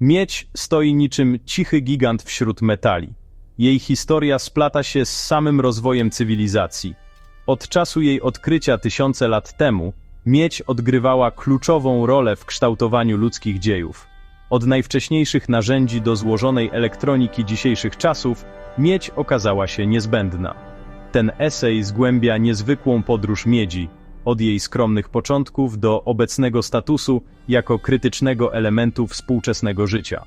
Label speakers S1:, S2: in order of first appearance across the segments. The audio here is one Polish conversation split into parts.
S1: Miedź stoi niczym cichy gigant wśród metali. Jej historia splata się z samym rozwojem cywilizacji. Od czasu jej odkrycia tysiące lat temu, miedź odgrywała kluczową rolę w kształtowaniu ludzkich dziejów. Od najwcześniejszych narzędzi do złożonej elektroniki dzisiejszych czasów, miedź okazała się niezbędna. Ten esej zgłębia niezwykłą podróż miedzi, od jej skromnych początków do obecnego statusu jako krytycznego elementu współczesnego życia.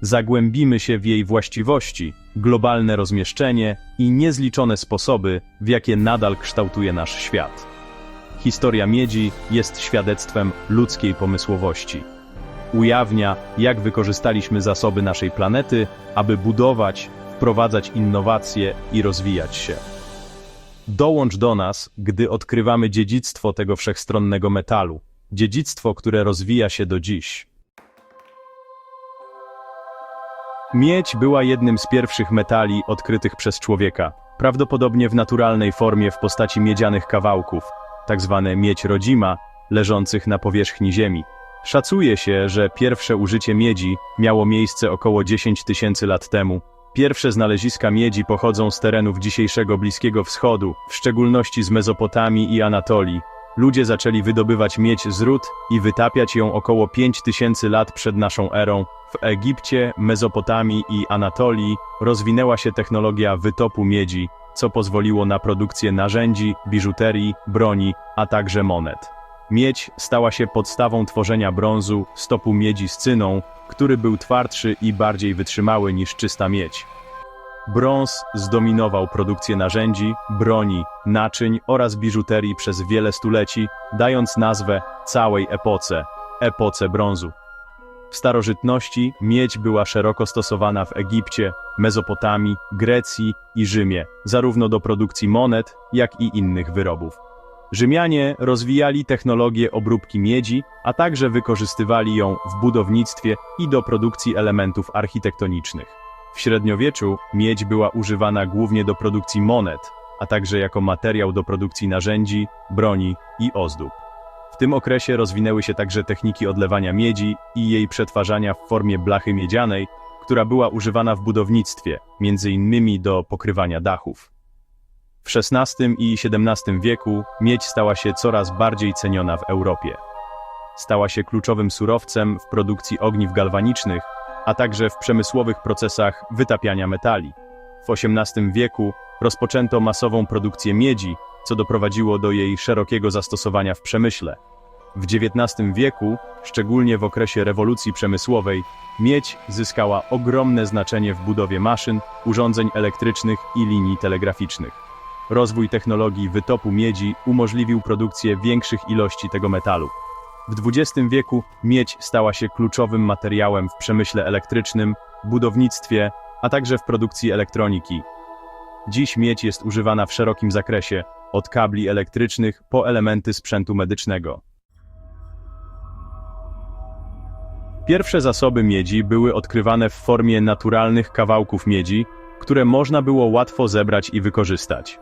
S1: Zagłębimy się w jej właściwości, globalne rozmieszczenie i niezliczone sposoby, w jakie nadal kształtuje nasz świat. Historia miedzi jest świadectwem ludzkiej pomysłowości. Ujawnia, jak wykorzystaliśmy zasoby naszej planety, aby budować, wprowadzać innowacje i rozwijać się. Dołącz do nas, gdy odkrywamy dziedzictwo tego wszechstronnego metalu, dziedzictwo, które rozwija się do dziś. Miedź była jednym z pierwszych metali odkrytych przez człowieka, prawdopodobnie w naturalnej formie w postaci miedzianych kawałków, tak zwane miedź rodzima, leżących na powierzchni Ziemi. Szacuje się, że pierwsze użycie miedzi miało miejsce około 10 tysięcy lat temu. Pierwsze znaleziska miedzi pochodzą z terenów dzisiejszego Bliskiego Wschodu, w szczególności z Mezopotamii i Anatolii. Ludzie zaczęli wydobywać miedź z ród i wytapiać ją około 5000 lat przed naszą erą. W Egipcie, Mezopotamii i Anatolii rozwinęła się technologia wytopu miedzi, co pozwoliło na produkcję narzędzi, biżuterii, broni, a także monet. Miedź stała się podstawą tworzenia brązu, stopu miedzi z cyną, który był twardszy i bardziej wytrzymały niż czysta miedź. Brąz zdominował produkcję narzędzi, broni, naczyń oraz biżuterii przez wiele stuleci, dając nazwę całej epoce epoce brązu. W starożytności miedź była szeroko stosowana w Egipcie, Mezopotamii, Grecji i Rzymie, zarówno do produkcji monet, jak i innych wyrobów. Rzymianie rozwijali technologię obróbki miedzi, a także wykorzystywali ją w budownictwie i do produkcji elementów architektonicznych. W średniowieczu miedź była używana głównie do produkcji monet, a także jako materiał do produkcji narzędzi, broni i ozdób. W tym okresie rozwinęły się także techniki odlewania miedzi i jej przetwarzania w formie blachy miedzianej, która była używana w budownictwie, m.in. do pokrywania dachów. W XVI i XVII wieku miedź stała się coraz bardziej ceniona w Europie. Stała się kluczowym surowcem w produkcji ogniw galwanicznych, a także w przemysłowych procesach wytapiania metali. W XVIII wieku rozpoczęto masową produkcję miedzi, co doprowadziło do jej szerokiego zastosowania w przemyśle. W XIX wieku, szczególnie w okresie rewolucji przemysłowej, miedź zyskała ogromne znaczenie w budowie maszyn, urządzeń elektrycznych i linii telegraficznych. Rozwój technologii wytopu miedzi umożliwił produkcję większych ilości tego metalu. W XX wieku miedź stała się kluczowym materiałem w przemyśle elektrycznym, budownictwie, a także w produkcji elektroniki. Dziś miedź jest używana w szerokim zakresie, od kabli elektrycznych po elementy sprzętu medycznego. Pierwsze zasoby miedzi były odkrywane w formie naturalnych kawałków miedzi, które można było łatwo zebrać i wykorzystać.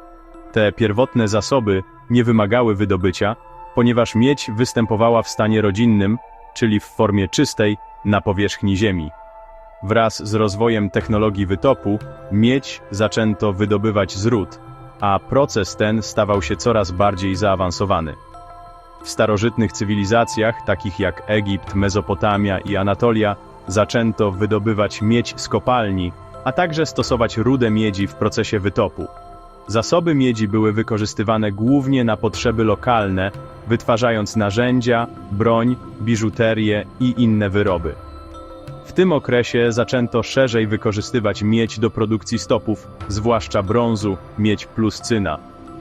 S1: Te pierwotne zasoby nie wymagały wydobycia, ponieważ miedź występowała w stanie rodzinnym, czyli w formie czystej, na powierzchni Ziemi. Wraz z rozwojem technologii wytopu, miedź zaczęto wydobywać z ród, a proces ten stawał się coraz bardziej zaawansowany. W starożytnych cywilizacjach, takich jak Egipt, Mezopotamia i Anatolia, zaczęto wydobywać miedź z kopalni, a także stosować rudę miedzi w procesie wytopu. Zasoby miedzi były wykorzystywane głównie na potrzeby lokalne, wytwarzając narzędzia, broń, biżuterię i inne wyroby. W tym okresie zaczęto szerzej wykorzystywać miedź do produkcji stopów, zwłaszcza brązu, miedź plus cyna.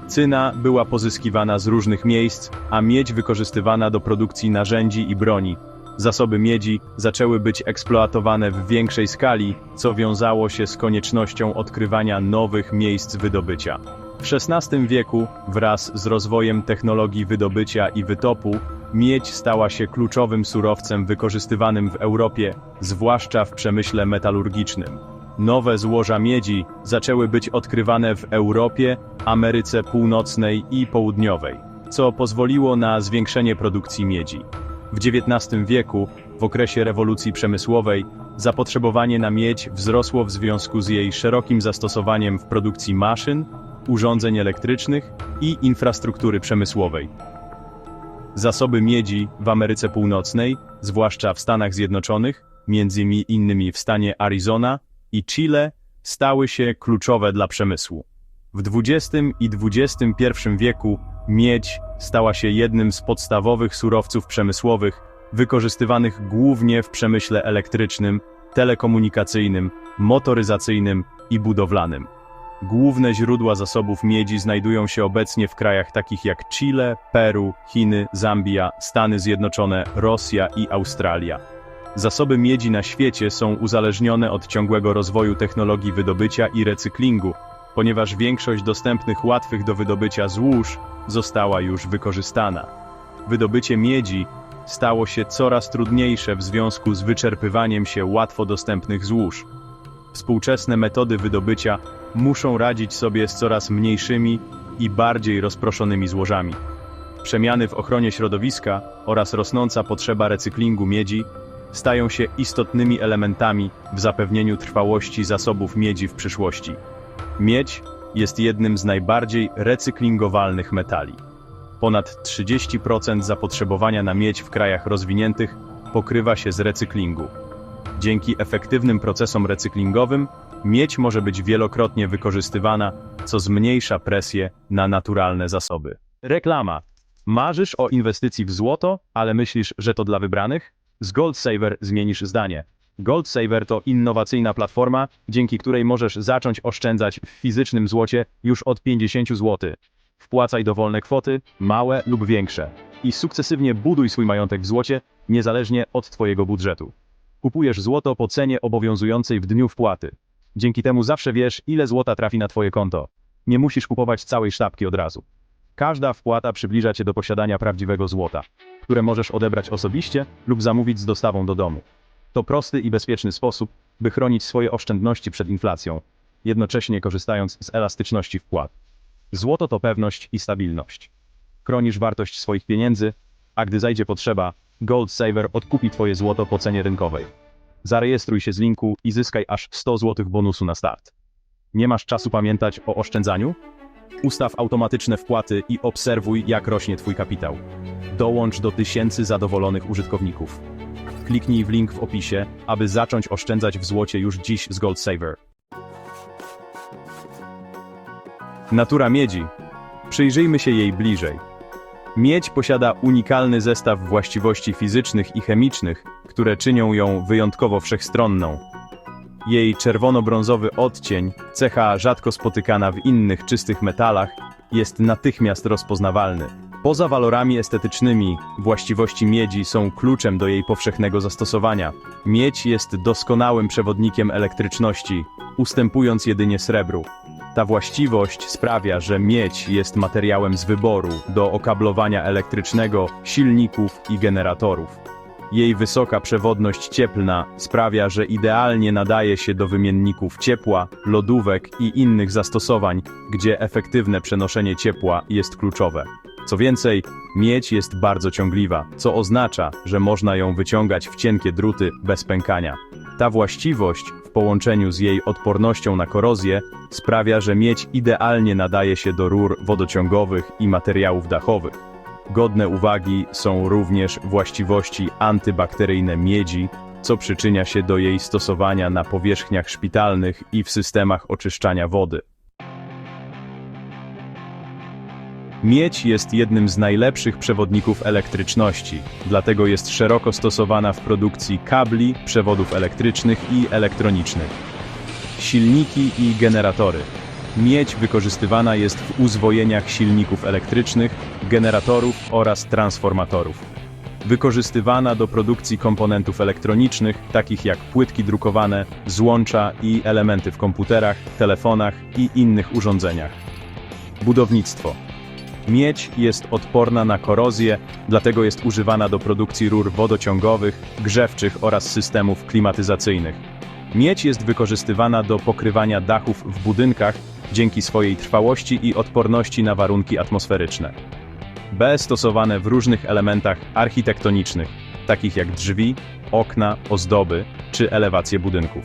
S1: Cyna była pozyskiwana z różnych miejsc, a miedź wykorzystywana do produkcji narzędzi i broni. Zasoby miedzi zaczęły być eksploatowane w większej skali, co wiązało się z koniecznością odkrywania nowych miejsc wydobycia. W XVI wieku, wraz z rozwojem technologii wydobycia i wytopu, miedź stała się kluczowym surowcem wykorzystywanym w Europie, zwłaszcza w przemyśle metalurgicznym. Nowe złoża miedzi zaczęły być odkrywane w Europie, Ameryce Północnej i Południowej, co pozwoliło na zwiększenie produkcji miedzi. W XIX wieku, w okresie rewolucji przemysłowej, zapotrzebowanie na miedź wzrosło w związku z jej szerokim zastosowaniem w produkcji maszyn, urządzeń elektrycznych i infrastruktury przemysłowej. Zasoby miedzi w Ameryce Północnej, zwłaszcza w Stanach Zjednoczonych, między innymi w stanie Arizona i Chile, stały się kluczowe dla przemysłu. W XX i XXI wieku miedź stała się jednym z podstawowych surowców przemysłowych wykorzystywanych głównie w przemyśle elektrycznym, telekomunikacyjnym, motoryzacyjnym i budowlanym. Główne źródła zasobów miedzi znajdują się obecnie w krajach takich jak Chile, Peru, Chiny, Zambia, Stany Zjednoczone, Rosja i Australia. Zasoby miedzi na świecie są uzależnione od ciągłego rozwoju technologii wydobycia i recyklingu, ponieważ większość dostępnych łatwych do wydobycia złóż została już wykorzystana. Wydobycie miedzi stało się coraz trudniejsze w związku z wyczerpywaniem się łatwo dostępnych złóż. Współczesne metody wydobycia muszą radzić sobie z coraz mniejszymi i bardziej rozproszonymi złożami. Przemiany w ochronie środowiska oraz rosnąca potrzeba recyklingu miedzi stają się istotnymi elementami w zapewnieniu trwałości zasobów miedzi w przyszłości. Miedź jest jednym z najbardziej recyklingowalnych metali. Ponad 30% zapotrzebowania na miedź w krajach rozwiniętych pokrywa się z recyklingu. Dzięki efektywnym procesom recyklingowym miedź może być wielokrotnie wykorzystywana, co zmniejsza presję na naturalne zasoby. Reklama. Marzysz o inwestycji w złoto, ale myślisz, że to dla wybranych? Z GoldSaver zmienisz zdanie. GoldSaver to innowacyjna platforma, dzięki której możesz zacząć oszczędzać w fizycznym złocie już od 50 zł. Wpłacaj dowolne kwoty, małe lub większe, i sukcesywnie buduj swój majątek w złocie, niezależnie od Twojego budżetu. Kupujesz złoto po cenie obowiązującej w dniu wpłaty. Dzięki temu zawsze wiesz, ile złota trafi na Twoje konto. Nie musisz kupować całej sztabki od razu. Każda wpłata przybliża Cię do posiadania prawdziwego złota, które możesz odebrać osobiście lub zamówić z dostawą do domu. To prosty i bezpieczny sposób, by chronić swoje oszczędności przed inflacją, jednocześnie korzystając z elastyczności wpłat. Złoto to pewność i stabilność. Chronisz wartość swoich pieniędzy, a gdy zajdzie potrzeba, Gold Saver odkupi Twoje złoto po cenie rynkowej. Zarejestruj się z linku i zyskaj aż 100 zł bonusu na start. Nie masz czasu pamiętać o oszczędzaniu? Ustaw automatyczne wpłaty i obserwuj, jak rośnie Twój kapitał. Dołącz do tysięcy zadowolonych użytkowników. Kliknij w link w opisie, aby zacząć oszczędzać w złocie już dziś z Gold Saver. Natura miedzi. Przyjrzyjmy się jej bliżej. Miedź posiada unikalny zestaw właściwości fizycznych i chemicznych, które czynią ją wyjątkowo wszechstronną. Jej czerwono-brązowy odcień, cecha rzadko spotykana w innych czystych metalach, jest natychmiast rozpoznawalny. Poza walorami estetycznymi, właściwości miedzi są kluczem do jej powszechnego zastosowania. Miedź jest doskonałym przewodnikiem elektryczności, ustępując jedynie srebru. Ta właściwość sprawia, że miedź jest materiałem z wyboru do okablowania elektrycznego silników i generatorów. Jej wysoka przewodność cieplna sprawia, że idealnie nadaje się do wymienników ciepła, lodówek i innych zastosowań, gdzie efektywne przenoszenie ciepła jest kluczowe. Co więcej, miedź jest bardzo ciągliwa, co oznacza, że można ją wyciągać w cienkie druty bez pękania. Ta właściwość, w połączeniu z jej odpornością na korozję, sprawia, że miedź idealnie nadaje się do rur wodociągowych i materiałów dachowych. Godne uwagi są również właściwości antybakteryjne miedzi, co przyczynia się do jej stosowania na powierzchniach szpitalnych i w systemach oczyszczania wody. Miedź jest jednym z najlepszych przewodników elektryczności, dlatego jest szeroko stosowana w produkcji kabli, przewodów elektrycznych i elektronicznych. Silniki i generatory. Miedź wykorzystywana jest w uzwojeniach silników elektrycznych, generatorów oraz transformatorów. Wykorzystywana do produkcji komponentów elektronicznych, takich jak płytki drukowane, złącza i elementy w komputerach, telefonach i innych urządzeniach. Budownictwo. Miedź jest odporna na korozję, dlatego jest używana do produkcji rur wodociągowych, grzewczych oraz systemów klimatyzacyjnych. Miedź jest wykorzystywana do pokrywania dachów w budynkach dzięki swojej trwałości i odporności na warunki atmosferyczne. B stosowane w różnych elementach architektonicznych, takich jak drzwi, okna, ozdoby czy elewacje budynków.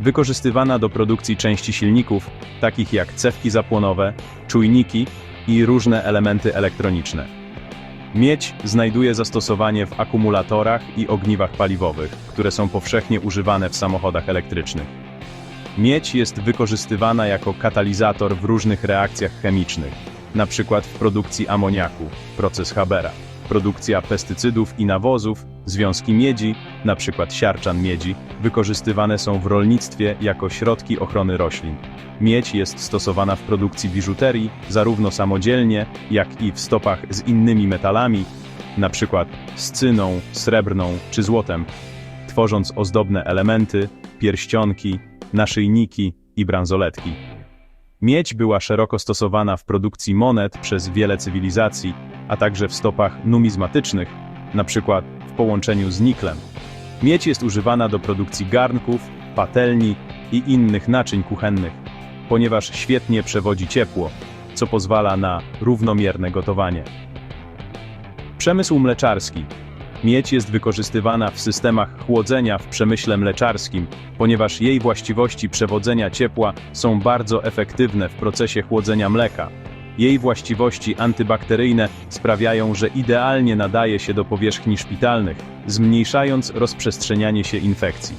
S1: Wykorzystywana do produkcji części silników, takich jak cewki zapłonowe, czujniki i różne elementy elektroniczne. Miedź znajduje zastosowanie w akumulatorach i ogniwach paliwowych, które są powszechnie używane w samochodach elektrycznych. Miedź jest wykorzystywana jako katalizator w różnych reakcjach chemicznych, np. w produkcji amoniaku, proces Habera, produkcja pestycydów i nawozów, związki miedzi, np. siarczan miedzi, wykorzystywane są w rolnictwie jako środki ochrony roślin. Miedź jest stosowana w produkcji biżuterii, zarówno samodzielnie, jak i w stopach z innymi metalami, np. z cyną, srebrną czy złotem, tworząc ozdobne elementy, pierścionki, naszyjniki i bransoletki. Miedź była szeroko stosowana w produkcji monet przez wiele cywilizacji, a także w stopach numizmatycznych, np. w połączeniu z niklem. Miedź jest używana do produkcji garnków, patelni i innych naczyń kuchennych, ponieważ świetnie przewodzi ciepło, co pozwala na równomierne gotowanie. Przemysł mleczarski. Miedź jest wykorzystywana w systemach chłodzenia w przemyśle mleczarskim, ponieważ jej właściwości przewodzenia ciepła są bardzo efektywne w procesie chłodzenia mleka. Jej właściwości antybakteryjne sprawiają, że idealnie nadaje się do powierzchni szpitalnych, zmniejszając rozprzestrzenianie się infekcji.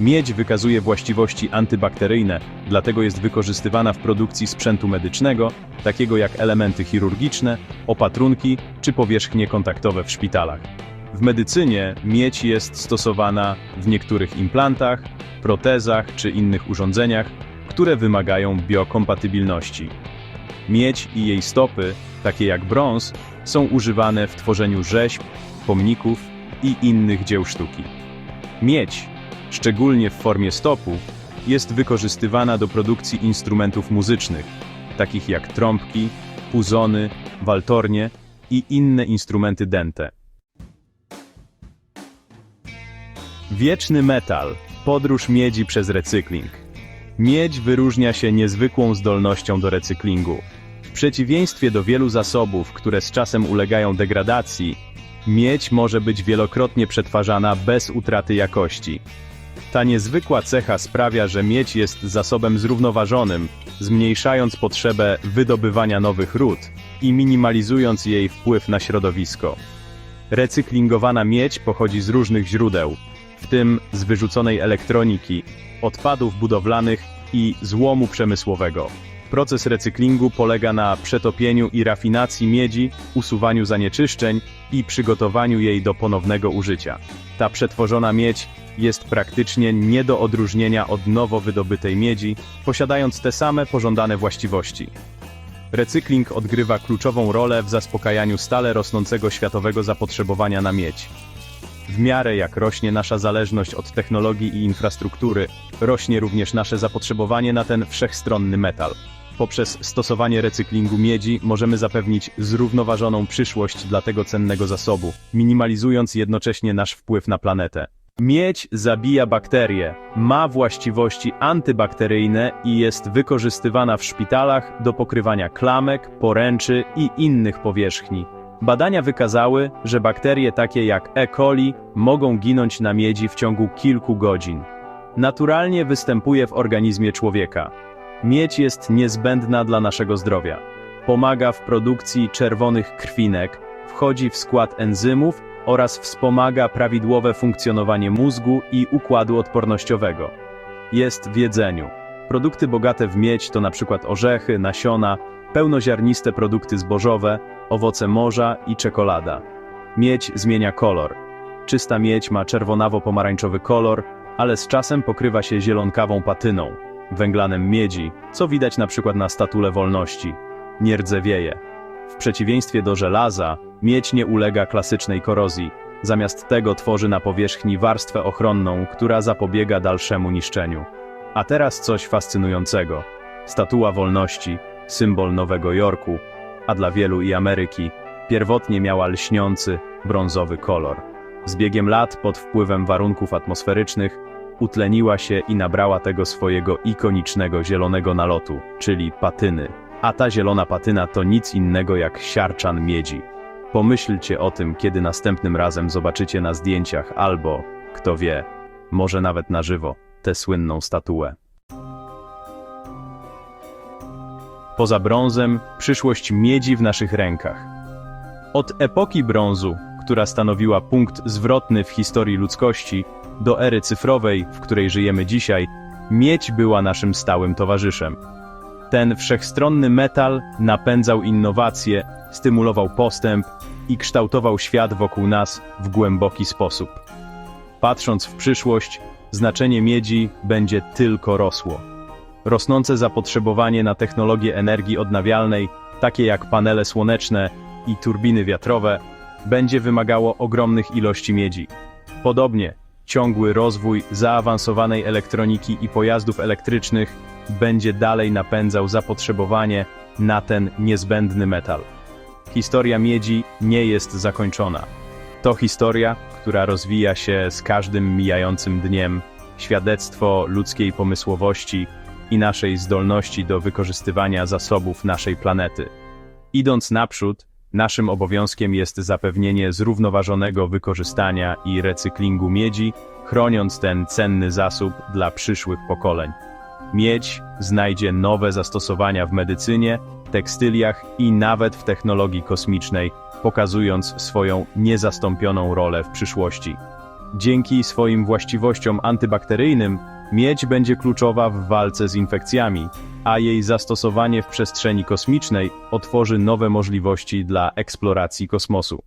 S1: Miedź wykazuje właściwości antybakteryjne, dlatego jest wykorzystywana w produkcji sprzętu medycznego, takiego jak elementy chirurgiczne, opatrunki czy powierzchnie kontaktowe w szpitalach. W medycynie miedź jest stosowana w niektórych implantach, protezach czy innych urządzeniach, które wymagają biokompatybilności. Miedź i jej stopy, takie jak brąz, są używane w tworzeniu rzeźb, pomników i innych dzieł sztuki. Miedź, szczególnie w formie stopu, jest wykorzystywana do produkcji instrumentów muzycznych, takich jak trąbki, puzony, waltornie i inne instrumenty dęte. Wieczny metal. Podróż miedzi przez recykling. Miedź wyróżnia się niezwykłą zdolnością do recyklingu. W przeciwieństwie do wielu zasobów, które z czasem ulegają degradacji, miedź może być wielokrotnie przetwarzana bez utraty jakości. Ta niezwykła cecha sprawia, że miedź jest zasobem zrównoważonym, zmniejszając potrzebę wydobywania nowych ród i minimalizując jej wpływ na środowisko. Recyklingowana miedź pochodzi z różnych źródeł, w tym z wyrzuconej elektroniki, odpadów budowlanych i złomu przemysłowego. Proces recyklingu polega na przetopieniu i rafinacji miedzi, usuwaniu zanieczyszczeń i przygotowaniu jej do ponownego użycia. Ta przetworzona miedź jest praktycznie nie do odróżnienia od nowo wydobytej miedzi, posiadając te same pożądane właściwości. Recykling odgrywa kluczową rolę w zaspokajaniu stale rosnącego światowego zapotrzebowania na miedź. W miarę jak rośnie nasza zależność od technologii i infrastruktury, rośnie również nasze zapotrzebowanie na ten wszechstronny metal. Poprzez stosowanie recyklingu miedzi możemy zapewnić zrównoważoną przyszłość dla tego cennego zasobu, minimalizując jednocześnie nasz wpływ na planetę. Miedź zabija bakterie, ma właściwości antybakteryjne i jest wykorzystywana w szpitalach do pokrywania klamek, poręczy i innych powierzchni. Badania wykazały, że bakterie takie jak E. coli mogą ginąć na miedzi w ciągu kilku godzin. Naturalnie występuje w organizmie człowieka. Miedź jest niezbędna dla naszego zdrowia. Pomaga w produkcji czerwonych krwinek, wchodzi w skład enzymów oraz wspomaga prawidłowe funkcjonowanie mózgu i układu odpornościowego. Jest w jedzeniu. Produkty bogate w miedź to np. orzechy, nasiona, pełnoziarniste produkty zbożowe, owoce morza i czekolada. Miedź zmienia kolor. Czysta miedź ma czerwonawo-pomarańczowy kolor, ale z czasem pokrywa się zielonkawą patyną, węglanem miedzi, co widać na przykład na statule wolności. Nie rdzewieje. W przeciwieństwie do żelaza, miedź nie ulega klasycznej korozji. Zamiast tego tworzy na powierzchni warstwę ochronną, która zapobiega dalszemu niszczeniu. A teraz coś fascynującego. Statua wolności, symbol Nowego Jorku, a dla wielu i Ameryki, pierwotnie miała lśniący, brązowy kolor. Z biegiem lat, pod wpływem warunków atmosferycznych, utleniła się i nabrała tego swojego ikonicznego zielonego nalotu, czyli patyny. A ta zielona patyna to nic innego jak siarczan miedzi. Pomyślcie o tym, kiedy następnym razem zobaczycie na zdjęciach albo, kto wie, może nawet na żywo, tę słynną statuę. Poza brązem, przyszłość miedzi w naszych rękach. Od epoki brązu, która stanowiła punkt zwrotny w historii ludzkości, do ery cyfrowej, w której żyjemy dzisiaj, miedź była naszym stałym towarzyszem. Ten wszechstronny metal napędzał innowacje, stymulował postęp i kształtował świat wokół nas w głęboki sposób. Patrząc w przyszłość, znaczenie miedzi będzie tylko rosło. Rosnące zapotrzebowanie na technologie energii odnawialnej, takie jak panele słoneczne i turbiny wiatrowe, będzie wymagało ogromnych ilości miedzi. Podobnie, ciągły rozwój zaawansowanej elektroniki i pojazdów elektrycznych będzie dalej napędzał zapotrzebowanie na ten niezbędny metal. Historia miedzi nie jest zakończona. To historia, która rozwija się z każdym mijającym dniem, świadectwo ludzkiej pomysłowości i naszej zdolności do wykorzystywania zasobów naszej planety. Idąc naprzód, naszym obowiązkiem jest zapewnienie zrównoważonego wykorzystania i recyklingu miedzi, chroniąc ten cenny zasób dla przyszłych pokoleń. Miedź znajdzie nowe zastosowania w medycynie, tekstyliach i nawet w technologii kosmicznej, pokazując swoją niezastąpioną rolę w przyszłości. Dzięki swoim właściwościom antybakteryjnym, miedź będzie kluczowa w walce z infekcjami, a jej zastosowanie w przestrzeni kosmicznej otworzy nowe możliwości dla eksploracji kosmosu.